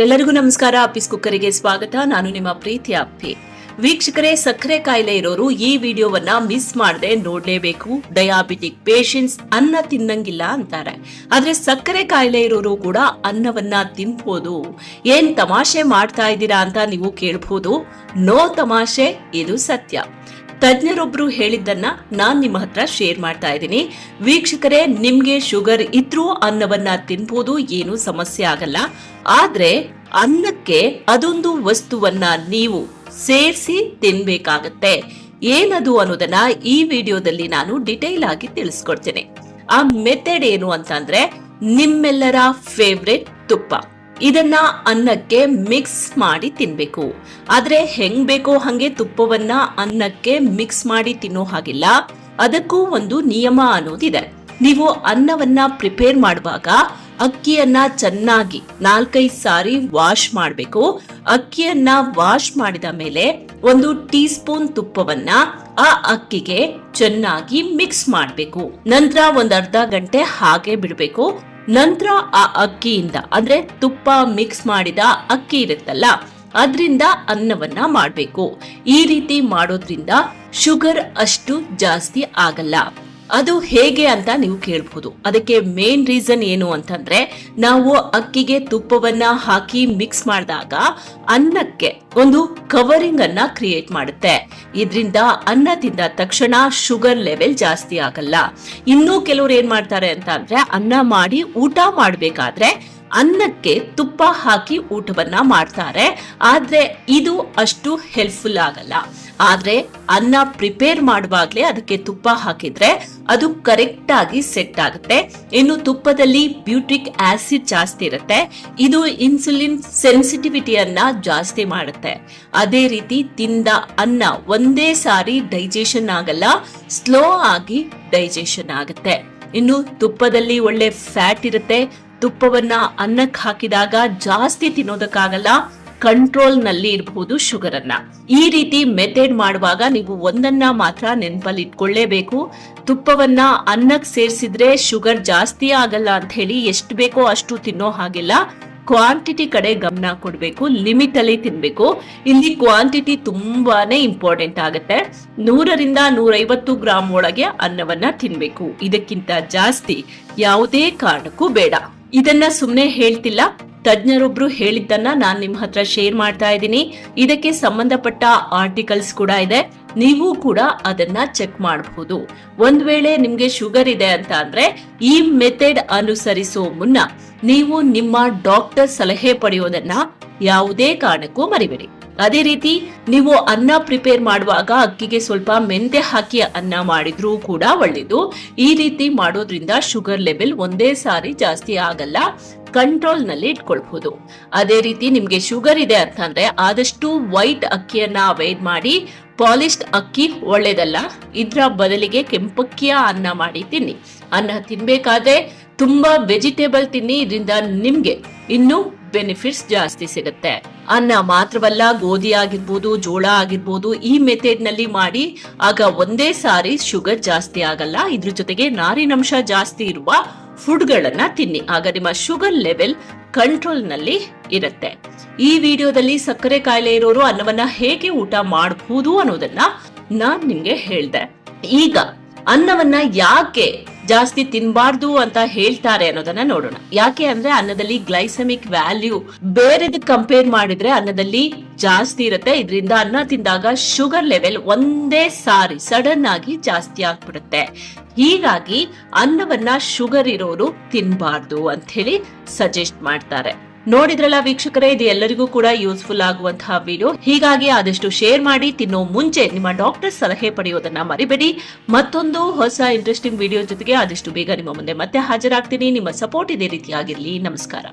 ಎಲ್ಲರಿಗೂ ನಮಸ್ಕಾರ. ಅಪ್ಪಿಸ್ ಕುಕ್ಕರಿಗೆ ಸ್ವಾಗತ. ನಾನು ನಿಮ್ಮ ಪ್ರೀತಿಯ ಅಪ್ಪಿ. ವೀಕ್ಷಕರೇ, ಸಕ್ಕರೆ ಕಾಯಿಲೆ ಇರೋರು ಈ ವಿಡಿಯೋವನ್ನ ಮಿಸ್ ಮಾಡದೆ ನೋಡ್ಲೇಬೇಕು. ಡಯಾಬಿಟಿಕ್ ಪೇಷಂಟ್ಸ್ ಅನ್ನ ತಿನ್ನಂಗಿಲ್ಲ ಅಂತಾರೆ. ಆದ್ರೆ ಸಕ್ಕರೆ ಕಾಯಿಲೆ ಇರೋರು ಕೂಡ ಅನ್ನವನ್ನ ತಿನ್ಬೋದು. ಏನ್ ತಮಾಷೆ ಮಾಡ್ತಾ ಇದ್ದೀರಾ ಅಂತ ನೀವು ಕೇಳ್ಬೋದು. ನೋ ತಮಾಷೆ, ಇದು ಸತ್ಯ. ತಜ್ಞರೊಬ್ರು ಹೇಳಿದ್ದನ್ನ ನಾನ್ ನಿಮ್ಮ ಹತ್ರ ಶೇರ್ ಮಾಡ್ತಾ ಇದ್ದೀನಿ. ವೀಕ್ಷಕರೇ, ನಿಮ್ಗೆ ಶುಗರ್ ಇದ್ರೂ ಅನ್ನವನ್ನ ತಿನ್ಬೋದು, ಏನು ಸಮಸ್ಯೆ ಆಗಲ್ಲ. ಆದ್ರೆ ಅನ್ನಕ್ಕೆ ಅದೊಂದು ವಸ್ತುವನ್ನ ನೀವು ಸೇರಿಸಿ ತಿನ್ಬೇಕಾಗತ್ತೆ. ಏನದು ಅನ್ನೋದನ್ನ ಈ ವಿಡಿಯೋದಲ್ಲಿ ನಾನು ಡಿಟೇಲ್ ಆಗಿ ತಿಳಿಸ್ಕೊಡ್ತೇನೆ. ಆ ಮೆಥಡ್ ಏನು ಅಂತಂದ್ರೆ ನಿಮ್ಮೆಲ್ಲರ ಫೇವ್ರೆಟ್ ತುಪ್ಪ. ಇದನ್ನ ಅನ್ನಕ್ಕೆ ಮಿಕ್ಸ್ ಮಾಡಿ ತಿನ್ಬೇಕು. ಆದ್ರೆ ಹೆಂಗ್ ಬೇಕೋ ಹಂಗೆ ತುಪ್ಪವನ್ನ ಅನ್ನಕ್ಕೆ ಮಿಕ್ಸ್ ಮಾಡಿ ತಿನ್ನೋ ಹಾಗಿಲ್ಲ. ಅದಕ್ಕೂ ಒಂದು ನಿಯಮ ಅನ್ನೋದಿದೆ ನೀವು ಅನ್ನವನ್ನ ಪ್ರಿಪೇರ್ ಮಾಡುವಾಗ ಅಕ್ಕಿಯನ್ನ ಚೆನ್ನಾಗಿ ನಾಲ್ಕೈದು ಸಾರಿ ವಾಶ್ ಮಾಡಬೇಕು. ಅಕ್ಕಿಯನ್ನ ವಾಶ್ ಮಾಡಿದ ಮೇಲೆ ಒಂದು ಟೀ ಸ್ಪೂನ್ ತುಪ್ಪವನ್ನ ಆ ಅಕ್ಕಿಗೆ ಚೆನ್ನಾಗಿ ಮಿಕ್ಸ್ ಮಾಡಬೇಕು. ನಂತರ ಒಂದ್ ಅರ್ಧ ಗಂಟೆ ಹಾಗೆ ಬಿಡಬೇಕು. ನಂತರ ಆ ಅಕ್ಕಿಯಿಂದ, ಅಂದ್ರೆ ತುಪ್ಪ ಮಿಕ್ಸ್ ಮಾಡಿದ ಅಕ್ಕಿ ಇರುತ್ತಲ್ಲ, ಅದರಿಂದ ಅನ್ನವನ್ನ ಮಾಡಬೇಕು. ಈ ರೀತಿ ಮಾಡೋದ್ರಿಂದ ಶುಗರ್ ಅಷ್ಟು ಜಾಸ್ತಿ ಆಗಲ್ಲ. ಅದು ಹೇಗೆ ಅಂತ ನೀವು ಕೇಳಬಹುದು ಅದಕ್ಕೆ ಮೇನ್ ರೀಸನ್ ಏನು ಅಂತಂದ್ರೆ, ನಾವು ಅಕ್ಕಿಗೆ ತುಪ್ಪವನ್ನ ಹಾಕಿ ಮಿಕ್ಸ್ ಮಾಡಿದಾಗ ಅನ್ನಕ್ಕೆ ಒಂದು ಕವರಿಂಗ್ ಅನ್ನ ಕ್ರಿಯೇಟ್ ಮಾಡುತ್ತೆ. ಇದರಿಂದ ಅನ್ನ ತಿಂದ ತಕ್ಷಣ ಶುಗರ್ ಲೆವೆಲ್ ಜಾಸ್ತಿ ಆಗಲ್ಲ. ಇನ್ನೂ ಕೆಲವರು ಏನ್ ಮಾಡ್ತಾರೆ ಅಂತ ಅನ್ನ ಮಾಡಿ ಊಟ ಮಾಡಬೇಕಾದ್ರೆ ಅನ್ನಕ್ಕೆ ತುಪ್ಪ ಹಾಕಿ ಊಟವನ್ನ ಮಾಡ್ತಾರೆ. ಆದ್ರೆ ಇದು ಅಷ್ಟು ಹೆಲ್ಪ್ಫುಲ್ ಆಗಲ್ಲ. ಆದ್ರೆ ಅನ್ನ ಪ್ರಿಪೇರ್ ಮಾಡುವಾಗ್ಲೇ ಅದಕ್ಕೆ ತುಪ್ಪ ಹಾಕಿದ್ರೆ ಅದು ಕರೆಕ್ಟ್ ಆಗಿ ಸೆಟ್ ಆಗುತ್ತೆ. ಇನ್ನು ತುಪ್ಪದಲ್ಲಿ ಬ್ಯೂಟ್ರಿಕ್ ಆಸಿಡ್ ಜಾಸ್ತಿ ಇರುತ್ತೆ. ಇದು ಇನ್ಸುಲಿನ್ ಸೆನ್ಸಿಟಿವಿಟಿಯನ್ನ ಜಾಸ್ತಿ ಮಾಡುತ್ತೆ. ಅದೇ ರೀತಿ ತಿಂದ ಅನ್ನ ಒಂದೇ ಸಾರಿ ಡೈಜೆಷನ್ ಆಗಲ್ಲ ಸ್ಲೋ ಆಗಿ ಡೈಜೆಷನ್ ಆಗುತ್ತೆ. ಇನ್ನು ತುಪ್ಪದಲ್ಲಿ ಒಳ್ಳೆ ಫ್ಯಾಟ್ ಇರುತ್ತೆ. ತುಪ್ಪವನ್ನ ಅನ್ನಕ್ಕೆ ಹಾಕಿದಾಗ ಜಾಸ್ತಿ ತಿನ್ನೋದಕ್ಕಾಗಲ್ಲ. ಕಂಟ್ರೋಲ್ನಲ್ಲಿ ಇರಬಹುದು ಶುಗರ್ ಅನ್ನ ಈ ರೀತಿ ಮೆಥಡ್ ಮಾಡುವಾಗ ನೀವು ಒಂದನ್ನ ಮಾತ್ರ ನೆನಪಲ್ಲಿ ಇಟ್ಕೊಳ್ಳೇಬೇಕು ತುಪ್ಪವನ್ನ ಅನ್ನಕ್ಕೆ ಸೇರಿಸಿದ್ರೆ ಶುಗರ್ ಜಾಸ್ತಿ ಆಗಲ್ಲ ಅಂತ ಹೇಳಿ ಎಷ್ಟು ಬೇಕೋ ಅಷ್ಟು ತಿನ್ನೋ ಹಾಗಿಲ್ಲ. ಕ್ವಾಂಟಿಟಿ ಕಡೆ ಗಮನ ಕೊಡಬೇಕು, ಲಿಮಿಟ್ ಅಲ್ಲಿ ತಿನ್ಬೇಕು. ಇಲ್ಲಿ ಕ್ವಾಂಟಿಟಿ ತುಂಬಾನೇ ಇಂಪಾರ್ಟೆಂಟ್ ಆಗುತ್ತೆ. ನೂರರಿಂದ ನೂರೈವತ್ತು ಗ್ರಾಮ್ ಒಳಗೆ ಅನ್ನವನ್ನ ತಿನ್ಬೇಕು. ಇದಕ್ಕಿಂತ ಜಾಸ್ತಿ ಯಾವುದೇ ಕಾರಣಕ್ಕೂ ಬೇಡ. ಇದನ್ನ ಸುಮ್ಮನೆ ಹೇಳ್ತಿಲ್ಲ ತಜ್ಞರೊಬ್ರು ಹೇಳಿದ್ದನ್ನ ನಾನು ನಿಮ್ಮ ಹತ್ರ ಶೇರ್ ಮಾಡ್ತಾ ಇದ್ದೀನಿ. ಇದಕ್ಕೆ ಸಂಬಂಧಪಟ್ಟ ಆರ್ಟಿಕಲ್ಸ್ ಕೂಡ ಇದೆ. ನೀವು ಕೂಡ ಅದನ್ನ ಚೆಕ್ ಮಾಡಬಹುದು ಒಂದ್ ವೇಳೆ ನಿಮ್ಗೆ ಶುಗರ್ ಇದೆ ಅಂತ ಅಂದ್ರೆ, ಈ ಮೆಥಡ್ ಅನುಸರಿಸೋ ಮುನ್ನ ನೀವು ನಿಮ್ಮ ಡಾಕ್ಟರ್ ಸಲಹೆ ಪಡೆಯೋದನ್ನ ಯಾವುದೇ ಕಾರಣಕ್ಕೂ ಮರಿಬೇಡಿ. ಅದೇ ರೀತಿ, ನೀವು ಅನ್ನ ಪ್ರಿಪೇರ್ ಮಾಡುವಾಗ ಅಕ್ಕಿಗೆ ಸ್ವಲ್ಪ ಮೆಂತೆ ಹಾಕಿ ಅನ್ನ ಮಾಡಿದ್ರೂ ಕೂಡ ಒಳ್ಳೇದು. ಈ ರೀತಿ ಮಾಡೋದ್ರಿಂದ ಶುಗರ್ ಲೆವೆಲ್ ಒಂದೇ ಸಾರಿ ಜಾಸ್ತಿ ಆಗಲ್ಲ. ಕಂಟ್ರೋಲ್ನಲ್ಲಿ ಇಟ್ಕೊಳ್ಬಹುದು. ಅದೇ ರೀತಿ ನಿಮ್ಗೆ ಶುಗರ್ ಇದೆ ಅಂತಂದ್ರೆ ಆದಷ್ಟು ವೈಟ್ ಅಕ್ಕಿಯನ್ನ ಅವಾಯ್ಡ್ ಮಾಡಿ ಪಾಲಿಶ್ಡ್ ಅಕ್ಕಿ ಒಳ್ಳೇದಲ್ಲ, ಇದ್ರ ಬದಲಿಗೆ ಕೆಂಪಕ್ಕಿಯ ಅನ್ನ ಮಾಡಿ ತಿನ್ನಿ. ಅನ್ನ ತಿನ್ಬೇಕಾದ್ರೆ ತುಂಬಾ ವೆಜಿಟೇಬಲ್ ತಿನ್ನಿ, ಇದರಿಂದ ನಿಮ್ಗೆ ಇನ್ನು ಬೆನಿಫಿಟ್ಸ್ ಜಾಸ್ತಿ ಸಿಗುತ್ತೆ. ಅನ್ನ ಮಾತ್ರವಲ್ಲ, ಗೋಧಿ ಆಗಿರ್ಬೋದು, ಜೋಳ ಆಗಿರ್ಬೋದು, ಈ ಮೆಥಡ್ನಲ್ಲಿ ಮಾಡಿ, ಆಗ ಒಂದೇ ಸಾರಿ ಶುಗರ್ ಜಾಸ್ತಿ ಆಗಲ್ಲ. ಇದ್ರ ಜೊತೆಗೆ ನಾರಿನಂಶ ಜಾಸ್ತಿ ಇರುವ ಫುಡ್ ಗಳನ್ನ ತಿನ್ನಿ. ಆಗ ನಿಮ್ಮ ಶುಗರ್ ಲೆವೆಲ್ ಕಂಟ್ರೋಲ್ನಲ್ಲಿ ಇರುತ್ತೆ. ಈ ವಿಡಿಯೋದಲ್ಲಿ ಸಕ್ಕರೆ ಕಾಯಿಲೆ ಇರೋರು ಅನ್ನವನ್ನ ಹೇಗೆ ಊಟ ಮಾಡಬಹುದು ಅನ್ನೋದನ್ನ ನಾನ್ ನಿಮ್ಗೆ ಹೇಳ್ದೆ. ಈಗ ಅನ್ನವನ್ನ ಯಾಕೆ ಜಾಸ್ತಿ ತಿನ್ಬಾರ್ದು ಅಂತ ಹೇಳ್ತಾರೆ ಅನ್ನೋದನ್ನ ನೋಡೋಣ. ಯಾಕೆ ಅಂದ್ರೆ ಅನ್ನದಲ್ಲಿ ಗ್ಲೈಸಮಿಕ್ ವ್ಯಾಲ್ಯೂ ಬೇರೆದಕ್ಕೆ ಕಂಪೇರ್ ಮಾಡಿದ್ರೆ ಅನ್ನದಲ್ಲಿ ಜಾಸ್ತಿ ಇರುತ್ತೆ. ಇದರಿಂದ ಅನ್ನ ತಿಂದಾಗ ಶುಗರ್ ಲೆವೆಲ್ ಒಂದೇ ಸಾರಿ ಸಡನ್ ಆಗಿ ಜಾಸ್ತಿ ಆಗ್ಬಿಡುತ್ತೆ. ಹೀಗಾಗಿ ಅನ್ನವನ್ನ ಶುಗರ್ ಇರೋರು ತಿನ್ಬಾರ್ದು ಅಂತ ಹೇಳಿ ಸಜೆಸ್ಟ್ ಮಾಡ್ತಾರೆ. ನೋಡಿದ್ರಲ್ಲ ವೀಕ್ಷಕರೇ, ಇದು ಎಲ್ಲರಿಗೂ ಕೂಡ ಯೂಸ್ಫುಲ್ ಆಗುವಂತಹ ವಿಡಿಯೋ ಹೀಗಾಗಿ ಆದಷ್ಟು ಶೇರ್ ಮಾಡಿ, ತಿನ್ನೋ ಮುಂಚೆ ನಿಮ್ಮ ಡಾಕ್ಟರ್ ಸಲಹೆ ಪಡೆಯೋದನ್ನ ಮರಿಬೇಡಿ. ಮತ್ತೊಂದು ಹೊಸ ಇಂಟ್ರೆಸ್ಟಿಂಗ್ ವಿಡಿಯೋ ಜೊತೆಗೆ ಆದಷ್ಟು ಬೇಗ ನಿಮ್ಮ ಮುಂದೆ ಮತ್ತೆ ಹಾಜರಾಗ್ತೀನಿ. ನಿಮ್ಮ ಸಪೋರ್ಟ್ ಇದೇ ರೀತಿಯಾಗಿರಲಿ. ನಮಸ್ಕಾರ.